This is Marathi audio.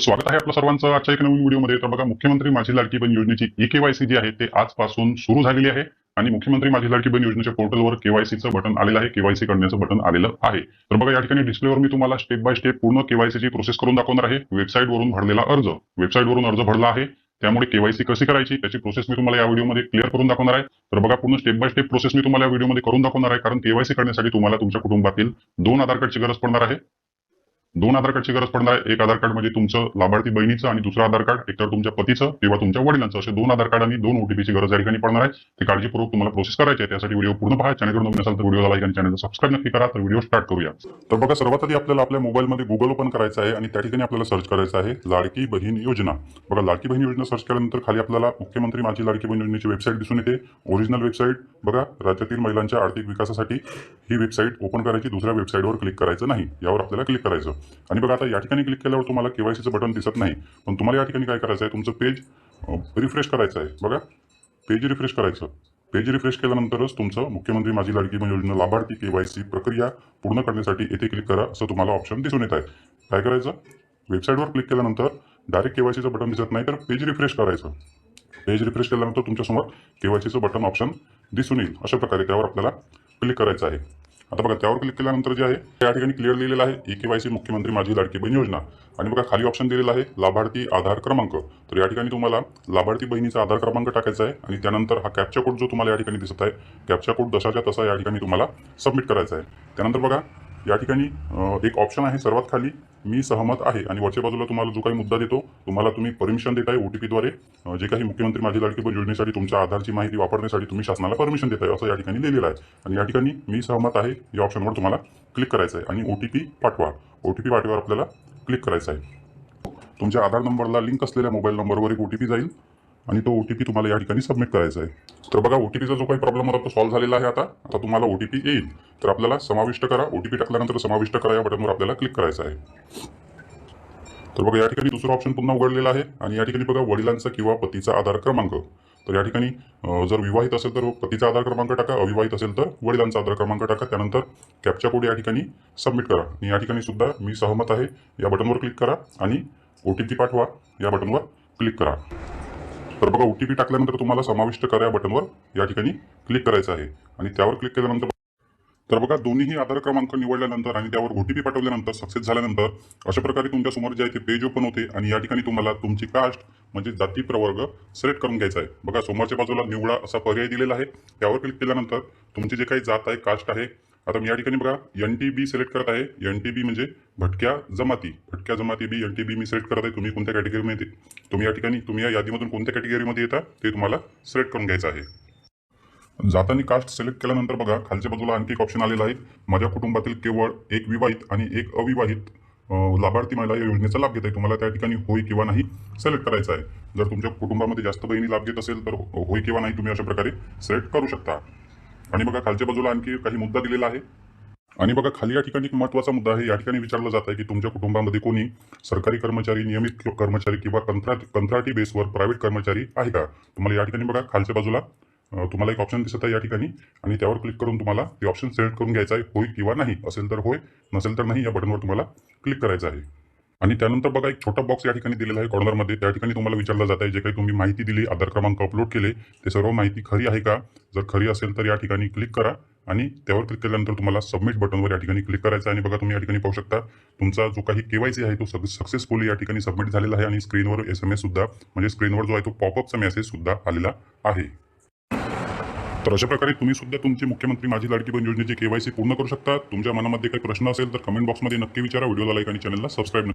स्वागत आहे आपल्या सर्वांचं. आजच्या एक नवीन व्हिडिओमध्ये. तर बघा मुख्यमंत्री माझी लाडकी बहीण योजनेची ई केवायसी जी आहे ते आजपासून सुरू झालेली आहे. आणि मुख्यमंत्री माझी लाडकी बहीण योजनेच्या पोर्टलवर केवायसीचं बटन आलेलं आहे. केवायसी करण्याचं बटन आलेलं आहे. तर बघा या ठिकाणी डिस्प्लेवर मी तुम्हाला स्टेप बाय स्टेप पूर्ण केवायसीची प्रोसेस करून दाखवणार आहे. वेबसाईटवरून भरलेला अर्ज. वेबसाईटवरून अर्ज भरला आहे. त्यामुळे केवायसी कशी करायची त्याची प्रोसेस मी तुम्हाला या व्हिडिओमध्ये क्लिअर करून दाखवणार आहे. तर बघा पूर्ण स्टेप बाय स्टेप प्रोसेस मी तुम्हाला या व्हिडिओमध्ये करून दाखवणार आहे. कारण केवायसी करण्यासाठी तुम्हाला तुमच्या कुटुंबातील दोन आधार कार्डची गरज पडणार आहे. दोन आधार कार्डची गरज पडणार आहे एक आधार कार्ड म्हणजे तुमचं लाभार्थी बहिणीचं आणि दुसरं आधार कार्ड एकतर तुमच्या पतीचं किंवा तुमच्या वडिलांचं. असे दोन आधार कार्ड आणि दोन ओटीपीची गरज या ठिकाणी पडणार आहे. ते काळजीपूर्वक तुम्हाला प्रोसेस करायची आहे. त्यासाठी व्हिडिओ पूर्ण पहा. चॅनलवर नवीन असाल तर व्हिडिओ लाईक आणि चॅनल सबस्क्राईब नक्की करा. तर व्हिडिओ स्टार्ट करूया. तर बघा सर्वात आधी आपल्याला आपल्या मोबाईलमध्ये गुगल ओपन करायचं आहे आणि त्या ठिकाणी आपल्याला सर्च करायचं आहे. लाडकी बहीण योजना. बघा लाडकी बहीण योजना सर्च केल्यानंतर खाली आपल्याला मुख्यमंत्री माझी लाडकी बहीण योजनेची वेबसाईट दिसून येते. ओरिजिनल वेबसाईट बघा राज्यातील महिलांच्या आर्थिक विकासासाठी ही वेबसाईट ओपन करायची. दुसऱ्या वेबसाईटवर क्लिक करायचं नाही. यावर आपल्याला क्लिक करायचं. आणि बघा आता या ठिकाणी क्लिक केल्यावर तुम्हाला केवायसीचं बटन दिसत नाही. पण तुम्हाला या ठिकाणी काय करायचं आहे तुमचं पेज रिफ्रेश करायचं आहे. बघा पेज रिफ्रेश करायचं. पेज रिफ्रेश केल्यानंतरच तुमचं मुख्यमंत्री माझी लाडकी योजना लाभार्थी केवायसी प्रक्रिया पूर्ण करण्यासाठी येथे क्लिक करा असं तुम्हाला ऑप्शन दिसून येत आहे. काय करायचं? वेबसाईटवर क्लिक केल्यानंतर डायरेक्ट केवायसीचं बटन दिसत नाही तर पेज रिफ्रेश करायचं. पेज रिफ्रेश केल्यानंतर तुमच्यासमोर केवायसीचं बटन ऑप्शन दिसून येईल. अशा प्रकारे त्यावर आपल्याला क्लिक करायचं आहे. आता बघा त्यावर क्लिक केल्यानंतर जे आहे त्या ठिकाणी क्लिअर लिहिलेलं आहे ए के वाय सी मुख्यमंत्री माझी लाडकी बहीण योजना. आणि बघा खाली ऑप्शन दिलेला आहे लाभार्थी आधार क्रमांक. तर या ठिकाणी तुम्हाला लाभार्थी बहिणीचा आधार क्रमांक टाकायचा आहे आणि त्यानंतर हा कॅप्चा कोड जो तुम्हाला या ठिकाणी दिसत आहे कॅप्चा कोड दशाच्या तसा या ठिकाणी तुम्हाला सबमिट करायचा आहे. त्यानंतर बघा या ठिकाणी एक ऑप्शन आहे सर्वात खाली. मी सहमत आहे आणि वरच्या बाजूला तुम्हाला जो काही मुद्दा देतो तुम्हाला तुम्ही परमिशन देताय ओ टी पीद्वारे जे काही मुख्यमंत्री माझी लाडकी योजनेसाठी तुमच्या आधारची माहिती वापरण्यासाठी तुम्ही शासनाला परमिशन देताय असं या ठिकाणी लिहिलेलं आहे. आणि या ठिकाणी मी सहमत आहे या ऑप्शनवर तुम्हाला क्लिक करायचं आहे. आणि ओटीपी पाठवा. ओटीपी पाठवावर आपल्याला क्लिक करायचं आहे. तुमच्या आधार नंबरला लिंक असलेल्या मोबाईल नंबरवर एक ओटीपी जाईल. आणि तो ओ टी पी तुम्हाला या ठिकाणी सबमिट करायचा आहे. तर बघा ओ टी पीचा जो काही प्रॉब्लेम होता तो सॉल्व्ह झालेला आहे आता. आता तुम्हाला ओ टी पी येईल. तर आपल्याला समाविष्ट करा. ओ टी पी टाकल्यानंतर समाविष्ट करा. या बटनवर आपल्याला क्लिक करायचं आहे. तर बघा या ठिकाणी दुसरं ऑप्शन पुन्हा उघडलेलं आहे. आणि या ठिकाणी बघा वडिलांचा किंवा पतीचा आधार क्रमांक. तर या ठिकाणी जर विवाहित असेल तर पतीचा आधार क्रमांक टाका. अविवाहित असेल तर वडिलांचा आधार क्रमांक टाका. त्यानंतर कॅप्चा कोड या ठिकाणी सबमिट करा. आणि या ठिकाणी सुद्धा मी सहमत आहे. या बटनवर क्लिक करा आणि ओ टी पी पाठवा. या बटनवर क्लिक करा. तर बघा ओ टी पी टाकल्यानंतर तुम्हाला समाविष्ट करा या बटनवर या ठिकाणी क्लिक करायचं आहे. आणि त्यावर क्लिक केल्यानंतर तर बघा दोन्हीही आधार क्रमांक निवडल्यानंतर आणि त्यावर ओ टी पी पाठवल्यानंतर सक्सेस झाल्यानंतर अशा प्रकारे तुमच्यासमोर जे आहे ते पेज ओपन होते आणि या ठिकाणी तुम्हाला तुमची कास्ट म्हणजे जाती प्रवर्ग सिलेक्ट करून घ्यायचा आहे. बघा समोरच्या बाजूला निवडा असा पर्याय दिलेला आहे. त्यावर क्लिक केल्यानंतर तुमची जे काही जात आहे कास्ट आहे आता मी या ठिकाणी बघा एन टी बी सिलेक्ट करत आहे. एन टी बी म्हणजे भटक्या जमाती. भटक्या जमाती बी एन टी बी मी सिलेक्ट करत आहे. तुम्ही कोणत्या कॅटेगरीमध्ये तुम्ही या ठिकाणी तुम्ही या यादीमधून कोणत्या कॅटेगरीमध्ये येता ते तुम्हाला सिलेक्ट करून घ्यायचं आहे. जातानी कास्ट सिलेक्ट केल्यानंतर बघा खालच्या बाजूला आणखी एक ऑप्शन आलेला आहे. माझ्या कुटुंबातील केवळ एक विवाहित आणि एक अविवाहित लाभार्थी महिला या योजनेचा लाभ घेत आहे. तुम्हाला त्या ठिकाणी होय किंवा नाही सिलेक्ट करायचं आहे. जर तुमच्या कुटुंबामध्ये जास्त बहिणी लाभ घेत असेल तर हो, होय किंवा नाही तुम्ही अशा प्रकारे सिलेक्ट करू शकता. आणि बघा खालच्या बाजूला आणखी काही मुद्दा दिलेला आहे. आणि बघा खाली या ठिकाणी एक महत्त्वाचा मुद्दा आहे. या ठिकाणी विचारलं जात आहे की तुमच्या कुटुंबामध्ये कोणी सरकारी कर्मचारी नियमित कर्मचारी किंवा कंत्राट कंत्राटी बेसवर प्रायव्हेट कर्मचारी आहे का? तुम्हाला या ठिकाणी बघा खालच्या बाजूला तुम्हाला एक ऑप्शन दिसत आहे या ठिकाणी. आणि त्यावर क्लिक करून तुम्हाला ते ऑप्शन सिलेक्ट करून घ्यायचं आहे होय किंवा नाही. असेल तर होय नसेल तर नाही या बटनवर तुम्हाला क्लिक करायचं आहे. आणि त्यानंतर बघा एक छोटा बॉक्स या ठिकाणी दिलेला आहे कॉर्नरमध्ये त्या ठिकाणी तुम्हाला विचारलं जात आहे जे काही तुम्ही माहिती दिली आधार क्रमांक अपलोड केले ते सर्व माहिती खरी आहे का? जर खरी असेल तर या ठिकाणी क्लिक करा आणि त्यावर क्लिक केल्यानंतर तुम्हाला सबमिट बटनवर या ठिकाणी क्लिक करायचं आहे. आणि बघा तुम्ही या ठिकाणी पाहू शकता तुमचा जो काही केवायसी आहे तो सग सक्सेसफुली या ठिकाणी सबमिट झालेला आहे आणि स्क्रीनवर एस एम एस सुद्धा म्हणजे स्क्रीनवर जो आहे तो पॉपअपचा मेसेज सुद्धा आलेला आहे. तर अशा प्रकारे तुम्ही सुद्धा तुमची मुख्यमंत्री माझी लाडकी बहीण योजनेची केवायसी पूर्ण करू शकता. तुमच्या मनामध्ये काही प्रश्न असेल तर कमेंट बॉक्समध्ये नक्की विचारा. व्हिडिओला लाईक आणि चॅनलला सबस्क्राईब